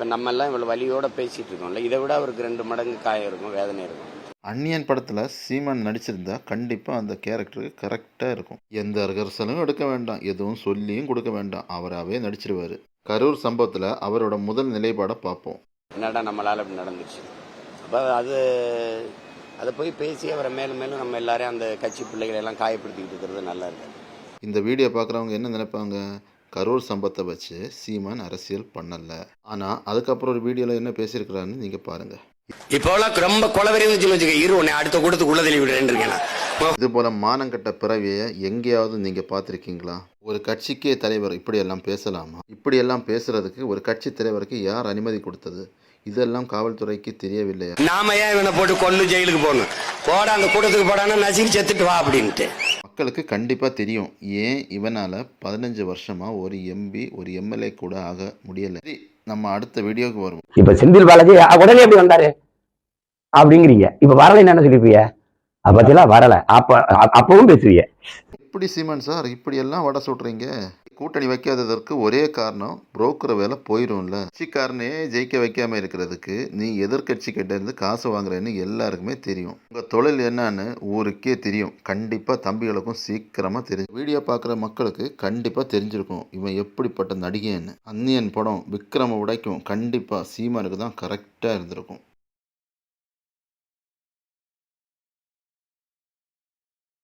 இப்போ நம்ம எல்லாம் இவ்வளோ வலியோட பேசிட்டு இருக்கோம்ல இதை விட அவருக்கு ரெண்டு மடங்கு காயம் இருக்கும் வேதனை இருக்கும். அந்நியன் படத்தில் சீமான் நடிச்சிருந்தா கண்டிப்பாக அந்த கேரக்டருக்கு கரெக்டாக இருக்கும். எந்த ரிஹர்சலும் எடுக்க வேண்டாம் எதுவும் சொல்லியும் கொடுக்க வேண்டாம் அவராகவே நடிச்சிருவார். கரூர் சம்பவத்தில் அவரோட முதல் நிலைப்பாடை பார்ப்போம். என்னடா நம்மளால் இப்படி நடந்துச்சு? அப்போ அது அதை போய் பேசி அவரை மேலும் மேலும் நம்ம எல்லாரையும் அந்த கட்சி பிள்ளைகளை எல்லாம் காயப்படுத்திக்கிட்டு இருக்கிறது நல்லா இருக்கு. இந்த வீடியோ பார்க்குறவங்க என்ன நினைப்பாங்க? கரூர் சம்பவத்தை வச்சு சீமான் அரசியல் பண்ணல. ஆனால் அதுக்கப்புறம் ஒரு வீடியோவில் என்ன பேசியிருக்கிறான்னு நீங்கள் பாருங்கள் இப்போலாம் ரொம்ப கொலவெறி வச்சு வச்சுக்க இரு உன்னை அடுத்த கூட்டத்துக்கு உள்ள தெளிவு விடுறேன் இருக்கேன் இது போல மானங்கட்ட பிறவியை எங்கேயாவது நீங்க பார்த்துருக்கீங்களா? ஒரு கட்சிக்கே தலைவர் இப்படியெல்லாம் பேசலாமா? இப்படியெல்லாம் பேசுறதுக்கு ஒரு கட்சி தலைவருக்கு யார் அனுமதி கொடுத்தது? இதெல்லாம் காவல்துறைக்கு தெரியவில்லையா? நாம ஏன் இவனை போட்டு கொல்லு ஜெயிலுக்கு போகணும்? போட அந்த கூட்டத்துக்கு போடானா நசுக்கி செத்துட்டு வா அப்படின்ட்டு. மக்களுக்கு கண்டிப்பாக தெரியும். ஏன் இவனால் பதினஞ்சு வருஷமாக ஒரு எம்பி ஒரு எம்எல்ஏ கூட ஆக முடியலை. நம்ம அடுத்த வீடியோவுக்கு வருவோம். இப்ப செந்தில் பாலாஜி உடனே எப்படி வந்தாரு? அப்படிங்கிறீங்க. இப்ப வரலைன்னு என்ன சொல்லிருப்பீங்க? அப்ப பத்தியெல்லாம் வரல. அப்ப அப்பவும் பேசுவீங்க. எப்படி சீமான் சார்? இப்படியெல்லாம் வடை சுடுறீங்க? கூட்டணி வைக்காததற்கு ஒரே காரணம் புரோக்கர் வேலை போயிடும்ல கட்சிக்காரனே ஜெயிக்க வைக்காம இருக்கிறதுக்கு நீ எதிர்கட்சி கிட்ட இருந்து காசு வாங்குறேன்னு எல்லாருக்குமே தெரியும். உங்கள் தொழில் என்னன்னு ஊருக்கே தெரியும். கண்டிப்பாக தம்பிகளுக்கும் சீக்கிரமாக தெரியும் வீடியோ பார்க்குற மக்களுக்கு கண்டிப்பாக தெரிஞ்சிருக்கும். இவன் எப்படிப்பட்ட நடிகைன்னு. அந்நியன் படம் விக்ரம உடைக்கும். கண்டிப்பாக சீமானுக்கு தான் கரெக்டாக இருந்திருக்கும்.